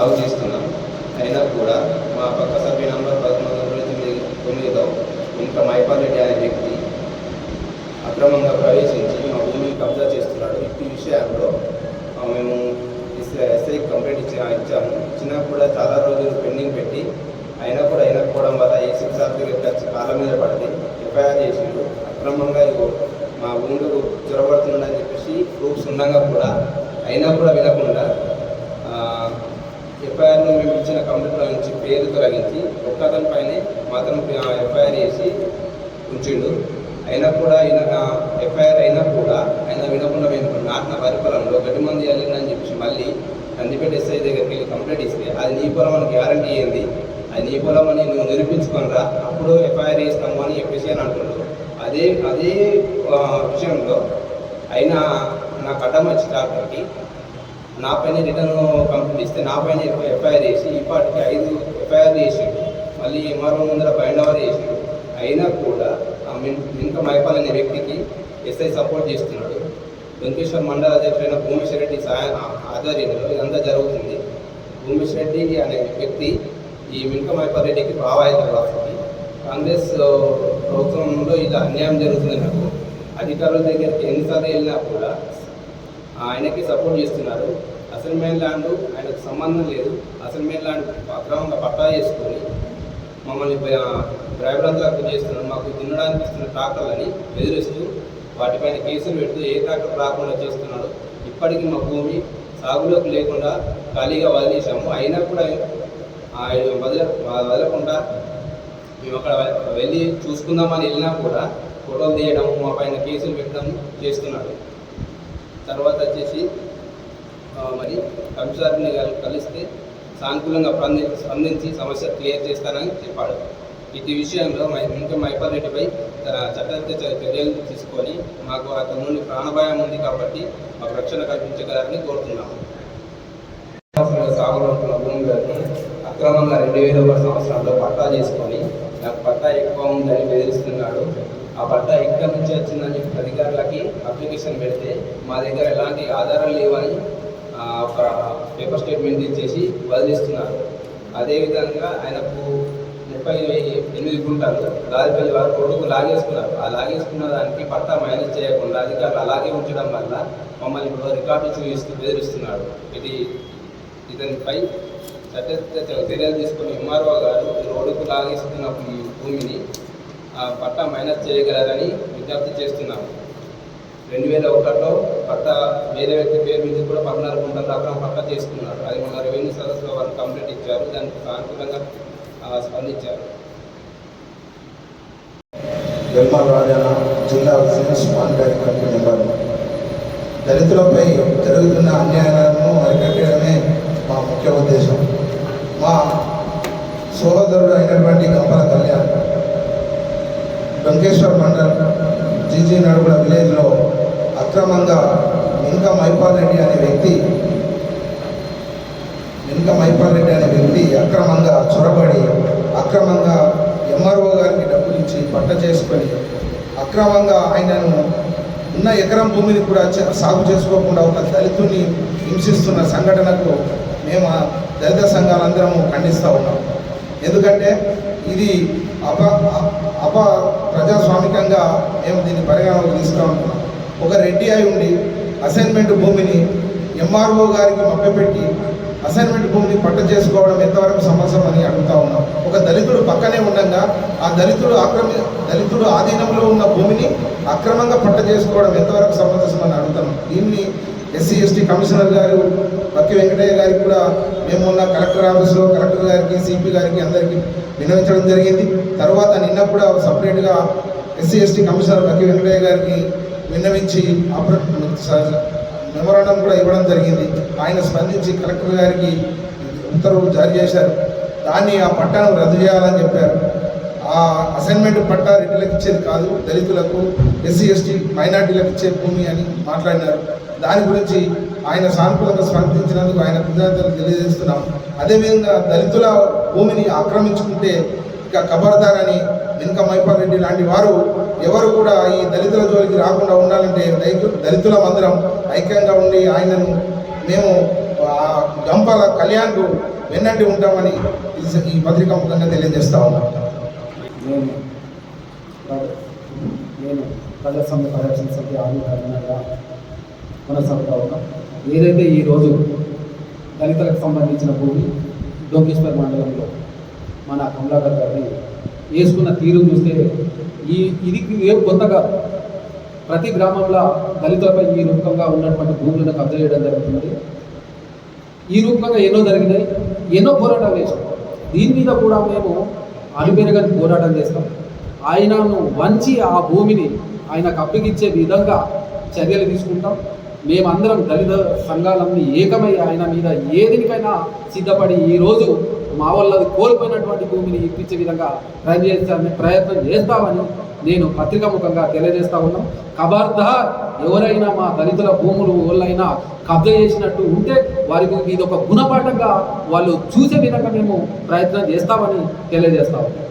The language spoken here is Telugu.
సాగు చేస్తున్నాం. అయినా కూడా మా పక్క సభ్య నంబర్ పదమూడు వందల తొమ్మిది తొమ్మిదిలో ఇంకా మైపాల్ రెడ్డి అనే వ్యక్తి అక్రమంగా ప్రవేశించి మా భూమిని కబ్జా చేస్తున్నాడు. ఈ విషయాల్లో మేము ఎస్ఐ కంప్లైంట్ ఇచ్చి ఇచ్చాము. ఇచ్చినా కూడా చాలా రోజులు పెండింగ్ పెట్టి అయినా కూడా అయినకపోవడం వల్ల ఏ శిక్షార్థులు ఖర్చు కాళ్ళ మీద పడింది ఎఫ్ఐఆర్ చేసిండు. అక్రమంగా మా భూములు చొరబడుతుండని చెప్పేసి ప్రూఫ్స్ ఉండగా కూడా అయినా కూడా వినకుండా ఎఫ్ఐఆర్ను మేము ఇచ్చిన కంప్యూటర్ నుంచి పేరు తొలగించి ఒక్క అతని పైనే మాత్రం ఎఫ్ఐఆర్ చేసి ఉంచిండు. అయినా కూడా ఆయన ఎఫ్ఐఆర్ అయినా కూడా ఆయన వినకుండా మేము నాటిన వరి పొలంలో గడ్డి మంది వెళ్ళిందని చెప్పి మళ్ళీ కందిపేట ఎస్ఐ దగ్గరికి వెళ్ళి కంప్లైంట్ ఇస్తే అది నీ పొలం అని గ్యారంటీ అయ్యింది అది నీ పొలం అని నువ్వు నిరూపించుకొనరా? అప్పుడు ఎఫ్ఐఆర్ చేసినాము అని చెప్పేసి అని అంటున్నాడు అదే అదే విషయంలో అయినా నాకు కట్టం వచ్చి డాక్టర్కి నా పైన రిటర్న్ కంప్లీట్ ఇస్తే నా పైన ఎఫ్ఐఆర్ చేసి ఇప్పటికి ఐదు ఎఫ్ఐఆర్ చేసిండు మళ్ళీ ఎంఆర్ఓ ముందర బైండ్ అవర్ చేసిండు అయినా కూడా ఆ మినక మైపాల్ అనే వ్యక్తికి ఎస్ఐ సపోర్ట్ చేస్తున్నాడు. వెంకటేశ్వర మండల అధ్యక్షుడైన భూమేశ్వర రెడ్డి సహాయ ఆధ్వర్యంలో ఇదంతా జరుగుతుంది. భూమేశ్వర రెడ్డి అనే వ్యక్తి ఈ మినక మైపాల్ రెడ్డికి ప్రభావితం వస్తుంది కాంగ్రెస్ ప్రభుత్వంలో ఇలా అన్యాయం జరుగుతుంది నాకు అధికారుల దగ్గరికి ఎన్నిసార్లు వెళ్ళినా కూడా ఆయనకి సపోర్ట్ చేస్తున్నారు. అసైన్మెంట్ ల్యాండ్ ఆయనకు సంబంధం లేదు. అసైన్మెంట్ ల్యాండ్ అక్రమంగా పట్టా చేసుకొని మమ్మల్ని భయభ్రాంతులకు చేస్తున్నారు. మాకు దున్నడానికి ఇస్తున్న ట్రాక్టర్లని బెదిరిస్తూ వాటిపైన కేసులు పెడుతూ ఏ ట్రాక్టర్ రాకుండా చేస్తున్నాడు ఇప్పటికీ మా భూమి సాగులోకి లేకుండా ఖాళీగా వదిలేసాము అయినా కూడా ఆయన వదిల వదలకుండా మేము అక్కడ వెళ్ళి చూసుకుందామని వెళ్ళినా కూడా ఫోటోలు తీయడం మా పైన కేసులు పెట్టడం చేస్తున్నాడు. తర్వాత వచ్చేసి మరి కమిషనర్ని కలిస్తే సానుకూలంగా స్పందించి స్పందించి సమస్య క్లియర్ చేస్తానని చెప్పాడు. ఇటు విషయంలో ఇంకా మైపాల్ రెడ్డిపై తన చట్టరీత్యా చర్యలు తీసుకొని మాకు అతని నుండి ప్రాణభయం ఉంది కాబట్టి మాకు రక్షణ కల్పించగలరని కోరుతున్నాము. సాగుతున్న సాగులో ఉంటున్న భూములను అక్రమంగా రెండు వేల సంవత్సరంలో పట్టా చేసుకొని నాకు పట్టా ఎక్కువ ఉందని బెదిరిస్తున్నాడు. ఆ పట్టా ఎక్కడి నుంచి వచ్చిందని చెప్పి అధికారులకి అప్లికేషన్ పెడితే మా దగ్గర ఎలాంటి ఆధారాలు లేవని ఆ, ఒక పేపర్ స్టేట్మెంట్ ఇచ్చేసి వదిలిస్తున్నారు. అదేవిధంగా ఆయనకు ముప్పై ఎనిమిది గుంటలు దారిపల్లి వారు కొడుకు లాగేసుకున్నారు. ఆ లాగేసుకున్న దానికి పట్టా మైనస్ చేయకుండా అధికారులు అలాగే ఉంచడం వల్ల మమ్మల్ని ఇప్పుడు రికార్డు చూపిస్తూ బెదిరిస్తున్నాడు ఇది ఇతనిపై చట్ట చర్యలు తీసుకుని ఎంఆర్ఓ గారు రోడ్డుకు లాగేస్తున్న భూమిని ఆ, పట్టా మైనస్ చేయగలరని విజ్ఞప్తి చేస్తున్నాము రెండు వేల ఒకటిలో పట్టా వేరే వ్యక్తి పేరు మీద కూడా పద్నాలుగు గుంటలు అక్రమ పట్టా చేసుకున్నారు. అది మన రెవెన్యూ సదస్సులో వారు కంప్లైంట్ ఇచ్చారు. దానికి సానుకూలంగా స్పందించారు. జిల్లా సీనియర్ దళితులపై జరుగుతున్న అన్యాయాలను అరికట్టడమే మా ముఖ్య ఉద్దేశం. మా సోదరుడు అయినటువంటి గంపల కళ్యాణ్ వెంకటేశ్వర మండల్ జీజీ నడుగుల విలేజ్లో అక్రమంగా మినక మైపాల్ రెడ్డి అనే వ్యక్తి మినక మైపాల్ రెడ్డి అనే వ్యక్తి అక్రమంగా చొరబడి అక్రమంగా ఎంఆర్ఓ గారికి డబ్బులు ఇచ్చి పట్ట చేసుకొని అక్రమంగా ఆయనను ఉన్న ఎకరం భూమిని కూడా సాగు చేసుకోకుండా ఒక దళితుని హింసిస్తున్న సంఘటనకు మేము దళిత సంఘాలందరము ఖండిస్తూ ఉన్నాం. ఎందుకంటే ఇది అప అప ప్రజాస్వామికంగా మేము దీన్ని పరిగణలోకి తీసుకురా ఉంటున్నాం. ఒక రెడ్డి అయి ఉండి అసైన్మెంట్ భూమిని ఎంఆర్ఓ గారికి మభ్యపెట్టి అసైన్మెంట్ భూమిని పట్ట చేసుకోవడం ఎంతవరకు సమస్యం అని అడుగుతా ఉన్నాం. ఒక దళితుడు పక్కనే ఉండగా ఆ దళితుడు ఆక్రమి దళితుడు ఆధీనంలో ఉన్న భూమిని అక్రమంగా పట్ట చేసుకోవడం ఎంతవరకు సమంజసం అని అడుగుతాం దీన్ని ఎస్సీ ఎస్టీ కమిషనర్ గారు పక్కి వెంకటయ్య గారికి కూడా మేము ఉన్న కలెక్టర్ ఆఫీస్లో కలెక్టర్ గారికి సిపి గారికి అందరికీ విన్నవించడం జరిగింది. తర్వాత నిన్న కూడా సపరేట్గా SC ST commissioner Pakki Venkataiah గారికి విన్నవించి మెమోరాండం కూడా ఇవ్వడం జరిగింది. ఆయన స్పందించి కలెక్టర్ గారికి ఉత్తర్వులు జారీ చేశారు. దాన్ని ఆ పట్టాను రద్దు చేయాలని చెప్పారు. ఆ అసైన్మెంట్ పట్టా రెడ్డిలకు ఇచ్చేది కాదు. దళితులకు ఎస్సీ ఎస్టీ మైనార్టీలకు ఇచ్చే భూమి అని మాట్లాడినారు. దాని గురించి ఆయన సానుకూలంగా స్పందించినందుకు ఆయన కృతజ్ఞతలు తెలియజేస్తున్నాం. అదేవిధంగా దళితుల భూమిని ఆక్రమించుకుంటే ఇక ఖబర్దార్ అని వెనుక మైపాల్ రెడ్డి లాంటి వారు ఎవరు కూడా ఈ దళితుల జోలికి రాకుండా ఉండాలంటే దళితుల మందిరం ఐక్యంగా ఉండి ఆయనను మేము ఆ గంపల కళ్యాణ్కు వెన్నంటి ఉంటామని ఈ- పత్రిక ముఖంగా తెలియజేస్తా ఉన్నాం. నేను నేను ప్రజాస్వామ్య పరిరక్షణ సమితి ఆర్మీ కన్వీనర్గా కొనసాగుతా ఉన్నాం. ఏదైతే ఈరోజు దళితులకు సంబంధించిన భూమి డోకేశ్వర్ మండలంలో మన కమలాకర్ గారిని వేసుకున్న తీరు చూస్తే ఈ ఇది ఏం కొత్తగా ప్రతి గ్రామంలో దళితులపై ఈ రూపంగా ఉన్నటువంటి భూములను కబ్జా చేయడం జరుగుతున్నది. ఈ రూపంగా ఎన్నో జరిగినాయి ఎన్నో పోరాటాలు వేసాం దీని మీద కూడా మేము అలుపెరగని పోరాటం చేస్తాం. ఆయనను వంచి ఆ భూమిని ఆయనకు అప్పగించే విధంగా చర్యలు తీసుకుంటాం. మేమందరం దళిత సంఘాలన్నీ ఏకమై ఆయన మీద ఏదినికైనా సిద్ధపడి ఈరోజు మా వాళ్ళది కోల్పోయినటువంటి భూమిని ఇప్పించే విధంగా ప్రయత్నం చేస్తామని ప్రయత్నం చేస్తామని నేను పత్రిక ముఖంగా తెలియజేస్తా ఉన్నాం. ఖబర్దార్ ఎవరైనా మా దళితుల భూములు వాళ్ళైనా కబ్జా చేసినట్టు ఉంటే వారికి ఇది ఒక గుణపాఠంగా వాళ్ళు చూసే విధంగా మేము ప్రయత్నం చేస్తామని తెలియజేస్తా ఉన్నాం.